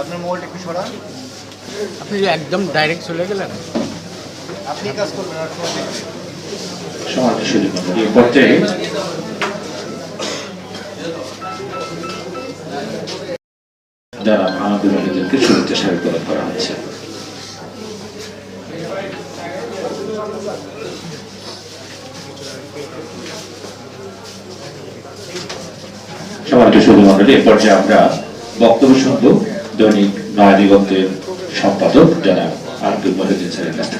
আপনার মোবাইলটা একটু সরান। আপনি যে একদম ডাইরেক্ট চলে গেলেন। আপনি কাজ করবেন আর যারা আমাদের শুভেচ্ছা স্বাগত করা হচ্ছে। সুযোগ মন্ডলী এ পর্যায়ে আমরা বক্তব্য শুনব দৈনিক নয়াদিগন্তের সম্পাদক যারা আব্দুল মহিউদ্দিন স্যারের কাছ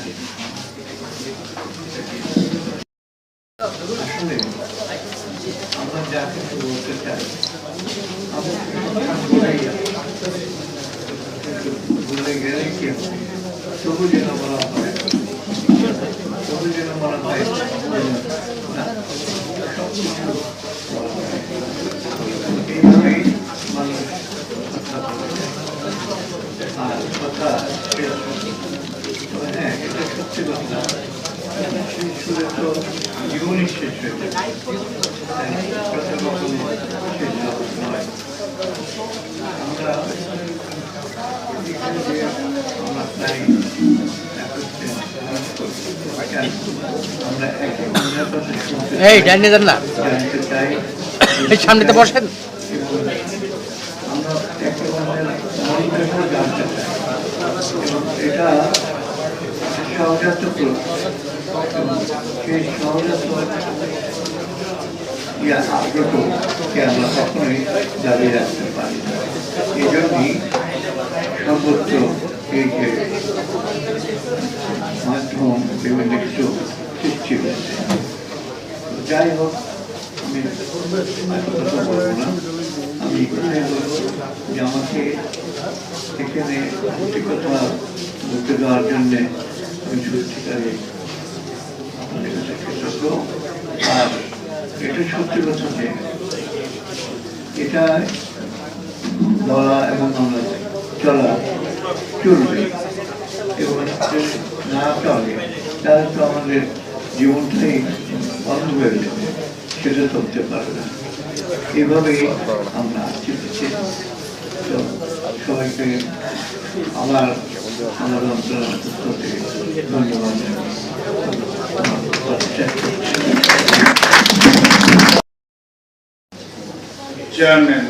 সুরে তো জীবনই শেষ হয়ে নয় আমরা এই ডাইনে দেন না। সামনেতে বসেন আমরা একে অন্যের মন্তব্য জানতে চাই এবং এটা সহজাত প্রক্রিয়া। এবং সেই সহজাত আগ্রহকে আমরা কখনোই দাবিয়ে রাখতে পারি এই জন্যই সর্বত্র এই যে মাধ্যম বিভিন্ন কিছু সৃষ্টি হয়েছে যাই হোক আমি কথা বলব না আমি কোথায় বলব যে আমাকে এখানে একটি কথা বলতে দেওয়ার জন্যে সত্যিকারে এবং আমাদের জীবনটাই বন্ধ হয়ে যাবে সেটা চলতে পারবে না এভাবেই আমরা চলেছি সবাইকে আমার আমার অন্তর চেয়ারম্যান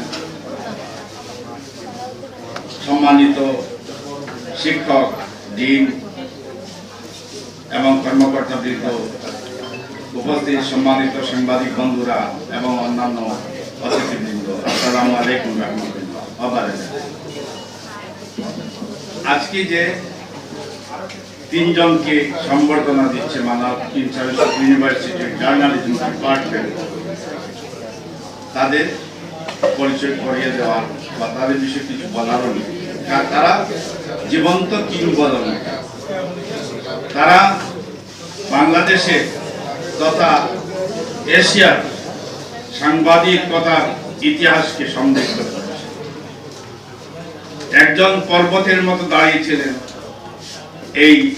সম্মানিত শিক্ষক, ডিন এবং কর্মকর্তা কর্মকর্তাবৃন্দ, উপস্থিত সম্মানিত সাংবাদিক বন্ধুরা এবং অন্যান্য অতিথিবৃন্দ, আসসালামু আলাইকুম রহমতুল্লাহ আজকে যে তিনজনকে সম্বর্ধনা দিচ্ছে মানব ইউনিভার্সিটির জার্নালিজম ডিপার্টমেন্ট। তাদের পরিচয় করিয়ে দেওয়ার বা তাদের বিষয়ে কিছু বলারও নেই। তারা জীবন্ত কিংবদন্তি তারা বাংলাদেশে তথা এশিয়ার সাংবাদিকতার ইতিহাসকে সমৃদ্ধ করেছে। একজন পর্বতের মতো দাঁড়িয়েছিলেন এই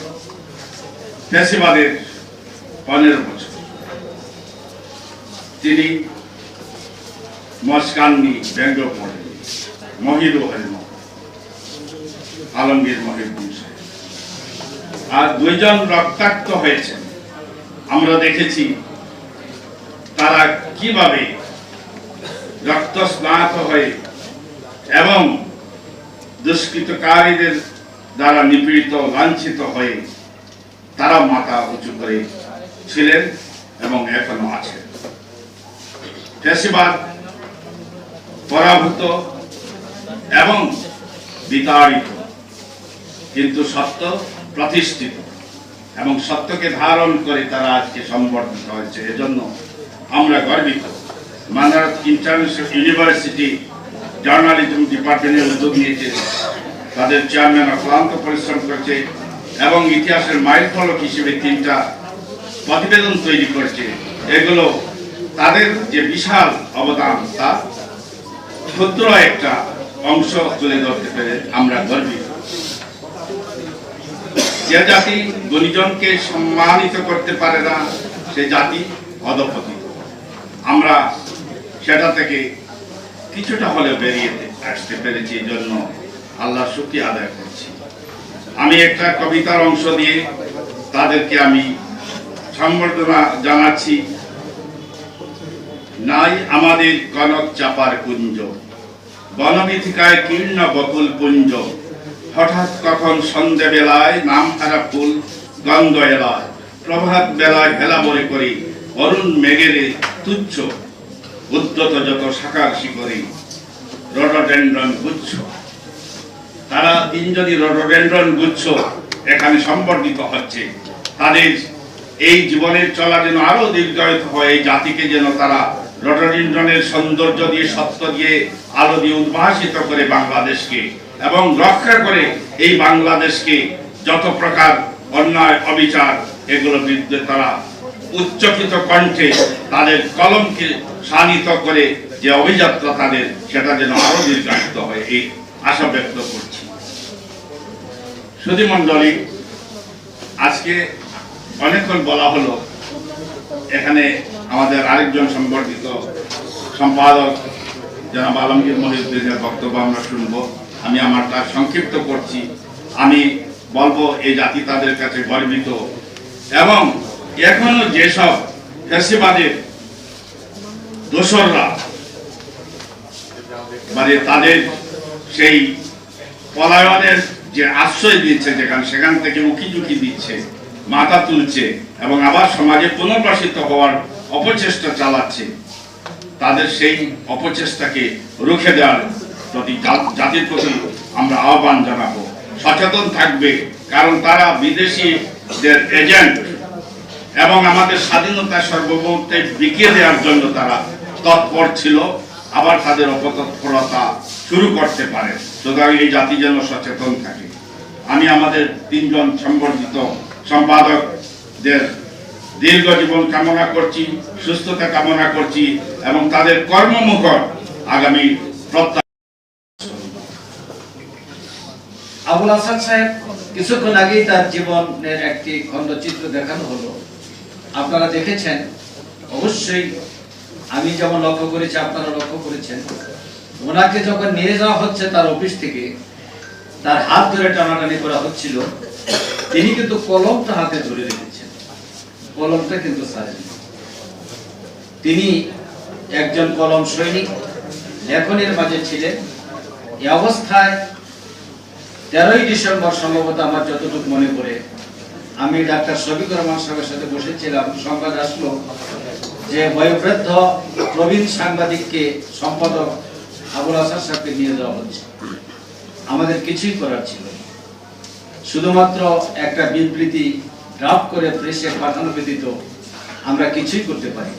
ফেসিবাদের পনেরো বছর। তিনি মস্কাননি ব্যঙ্গ পড়েন মহিদু হরিম আলমগীর সাহেব। আর দুইজন রক্তাক্ত হয়েছেন। আমরা দেখেছি তারা কীভাবে রক্ত স্নাত হয়ে এবং দুষ্কৃতকারীদের দ্বারা নিপীড়িত, লাঞ্ছিত হয়ে তারা মাথা উঁচু করে ছিলেন এবং এখনও আছেন। ফ্যাসিবাদ পরাভূত এবং বিতাড়িত, কিন্তু সত্য প্রতিষ্ঠিত এবং সত্যকে ধারণ করে তারা আজকে সম্বর্ধিত হয়েছে। এজন্য আমরা গর্বিত। মানারত ইন্টারন্যাশনাল ইউনিভার্সিটি জার্নালিজম ডিপার্টমেন্টের উদ্যোগ নিয়েছে। তাদের চেয়ারম্যান অক্লান্ত পরিশ্রম করেছে এবং ইতিহাসের মাইল ফলক হিসেবে তিনটা প্রতিবেদন তৈরি করেছে। এগুলো তাদের যে বিশাল অবদান, তা ক্ষুদ্র একটা অংশ তুলে ধরতে পেরে আমরা গর্বিত। যে জাতি গুণীজনকে সম্মানিত করতে পারে না, সে জাতি অধপতিত আমরা সেটা থেকে কিছুটা হলে বেরিয়ে আসতে পেরেছি, এই জন্য আল্লাহ শুক্রিয়া আদায় করছি। আমি একটা কবিতার অংশ দিয়ে তাদেরকে আমি সম্বর্ধনা জানাচ্ছি। নাই আমাদের কনক চাপার কুঞ্জ, বনবিথিকায় কীর্ণ বকুল পুঞ্জ। হঠাৎ কখন সন্ধে বেলায় নাম হারা ফুল গন্ধ এলায়, প্রভাত বেলায় হেলা মরে করি, অরুণ মেঘেরে তুচ্ছ উদ্যত যত সাকার শিকরি রডডেন্ড্রন গুচ্ছ। তারা তিনজনই রডডেন্ড্রন গুচ্ছ, এখানে সম্বর্ধিত হচ্ছে। তাদের এই জীবনের চলা যেন আরও দীর্ঘায়িত হয়, এই জাতিকে যেন তারা রডডেন্ড্রনের সৌন্দর্য দিয়ে, সত্য দিয়ে, আলো দিয়ে উদ্ভাসিত করে বাংলাদেশকে এবং রক্ষা করে এই বাংলাদেশকে যত প্রকার অন্যায়, অবিচার, এগুলো বিরুদ্ধে তারা উচ্চকিত কণ্ঠে তাদের কলমকে শানিত করে যে অভিযাত্রা তাদের, সেটা যেন আরও দীর্ঘায়িত হয়, এই আশা ব্যক্ত করছি। সুধী আজকে অনেকক্ষণ বলা হলো, এখানে আমাদের আরেকজন সম্পর্কিত সম্পাদক, জনাব আলমগীর মহিউদ্দিনের বক্তব্য আমরা শুনব। আমি আমারটা সংক্ষিপ্ত করছি। আমি বলব, এই জাতি তাদের কাছে গর্বিত। এবং এখনও যেসব ফ্যাসিবাদের দোসররা মানে তাদের সেই পলায়নের যে আশ্রয় দিচ্ছে যেখানে, সেখান থেকে উকি ঝুঁকি দিচ্ছে, মাথা তুলছে এবং আবার সমাজে পুনর্বাসিত হওয়ার অপচেষ্টা চালাচ্ছে, তাদের সেই অপচেষ্টাকে রুখে দেওয়ার প্রতি জাতির প্রতি আমরা আহ্বান জানাব। সচেতন থাকবে, কারণ তারা বিদেশিদের এজেন্ট এবং আমাদের স্বাধীনতা সর্বভৌমত্বে বিকিয়ে দেওয়ার জন্য তারা তৎপর ছিল, আবার তাদের অপতৎপরতা শুরু করতে পারে। সুতরাং এই জাতি যেন সচেতন থাকে। আমি আমাদের তিনজন সম্বর্ধিত সম্পাদকদের দীর্ঘ জীবন কামনা করছি, সুস্থতা কামনা করছি এবং তাদের কর্মমুখর আগামী আবুল হাসান সাহেব, কিছুক্ষণ আগেই তার জীবনের একটি খণ্ডচিত্র দেখানো হলো। আপনারা দেখেছেন, অবশ্যই আমি যেমন লক্ষ্য করেছি আপনারা লক্ষ্য করেছেন। ওনাকে যখন নিয়ে যাওয়া হচ্ছে তার অফিস থেকে তার হাত ধরে টানাটানি করা হচ্ছিল। তিনি কিন্তু কলমটা হাতে ধরে রেখেছেন। কলমটা কিন্তু তিনি একজন কলম সৈনিক, লেখনের মাঝে ছিলেন। এই অবস্থায় তেরোই ডিসেম্বর সম্ভবত আমার যতটুকু মনে পড়ে, আমি ডাক্তার শফিকুর রহমান সাহেবের সাথে বসেছিলাম। সংবাদ আসলো যে বয়োবৃদ্ধ প্রবীণ সাংবাদিককে সম্পাদক আবুল হাসান সাহেবকে নিয়ে যাওয়া হচ্ছে। আমাদের কিছুই করার ছিল শুধুমাত্র একটা বিবৃতি ড্রাফট করে প্রেসে পাঠানো ব্যতীত আমরা কিছুই করতে পারি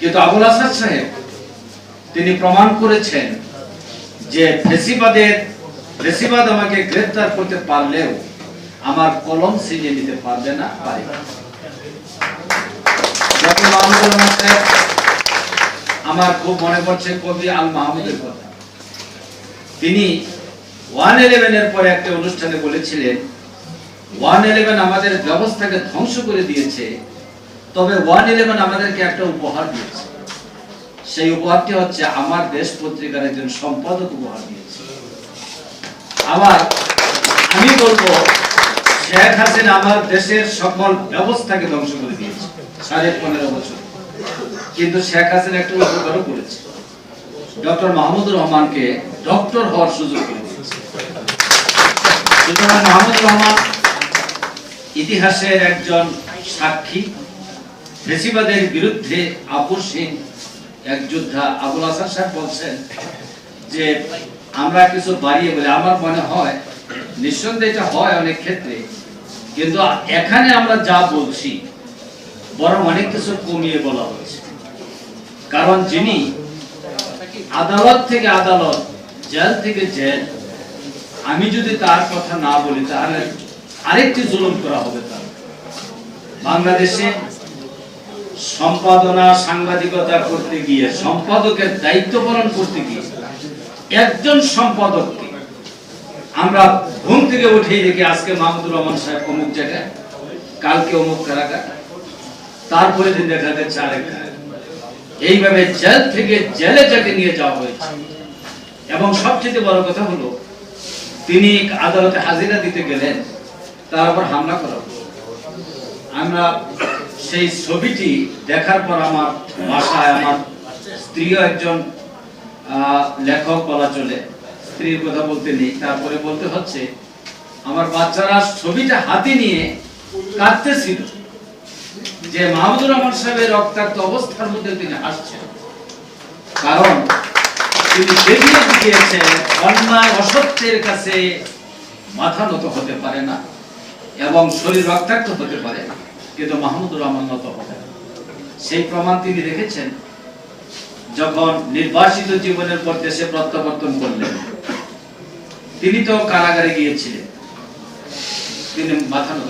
কিন্তু আবুল হাসান সাহেব, তিনি প্রমাণ করেছেন যে ফেসিবাদের, ফেসিবাদ আমাকে গ্রেফতার করতে পারলেও আমার কলম ছিনিয়ে নিতে পারবে না, পারে আমার খুব মনে পড়ছে কবি আল মাহমুদের কথা। তিনি ওয়ান ইলেভেনের পরে একটা অনুষ্ঠানে বলেছিলেন, ওয়ান ইলেভেন আমাদের ব্যবস্থাকে ধ্বংস করে দিয়েছে, তবে ওয়ান ইলেভেন আমাদেরকে একটা উপহার দিয়েছে। সেই উপহারটি হচ্ছে আমার দেশ পত্রিকার একজন সম্পাদক উপহার দিয়েছে। আবার আমি বলব, শেখ হাসিনা আমার দেশের সকল ব্যবস্থাকে ধ্বংস করে দিয়েছে, সাড়ে পনেরো বছর। কিন্তু শেখ হাসিনা একটা উপকারও করেছে। ডক্টর মাহমুদুর রহমানকে ডক্টর হওয়ার সুযোগ করে ইতিহাসের একজন সাক্ষী, ফেসিবাদের বিরুদ্ধে আপোষহীন এক যোদ্ধা আবুল হাসান সাহেব বলছেন যে, আমরা কিছু বাড়িয়ে বলে। আমার মনে হয়, নিঃসন্দেহে এটা হয় অনেক ক্ষেত্রে, কিন্তু এখানে আমরা যা বলছি, বরং অনেক কিছু কমিয়ে বলা হচ্ছে কারণ যিনি আদালত থেকে আদালত, জেল থেকে জেল আমি যদি তার কথা না বলি, তাহলে আরেকটি জুলুম করা হবে তার। বাংলাদেশে সম্পাদনা সাংবাদিকতা করতে গিয়ে, সম্পাদকের দায়িত্ব পালন করতে গিয়ে একজন সম্পাদককে আমরা ঘুম থেকে উঠেই দেখি আজকে মাহমুদুর রহমান সাহেব অমুক জায়গায়, কালকে অমুক কারাগার তারপরে দিন দেখা যাচ্ছে আরেক এইভাবে জেল থেকে জেলে যাকে নিয়ে যাওয়া হয়েছে। এবং সবচেয়ে বড় কথা হলো তিনি আদালতে হাজিরা দিতে গেলেন, তার উপর হামলা করা আমরা সেই ছবিটি দেখার পর আমার বাসায় আমার স্ত্রীও একজন লেখক বলা চলে, স্ত্রীর কথা বলতে নেই। তারপরে বলতে হচ্ছে, আমার বাচ্চারা ছবিটা হাতে নিয়ে কাঁদতেছিল যে মাহমুদুর রহমান সাহেবের রক্তাক্ত অবস্থার মধ্যে তিনি হাসছেন। কারণ তিনি দেখিয়ে দিয়েছেন অন্যায়, অসত্যের কাছে মাথা নত হতে পারে না এবং শরীর রক্তাক্ত হতে পারে, কিন্তু মাহমুদুর রহমান নত হবে সেই প্রমাণ তিনি রেখেছেন যখন নির্বাসিত জীবনের পর দেশে প্রত্যাবর্তন করলেন। তিনি তো কারাগারে গিয়েছিলেন। তিনি মাথা নত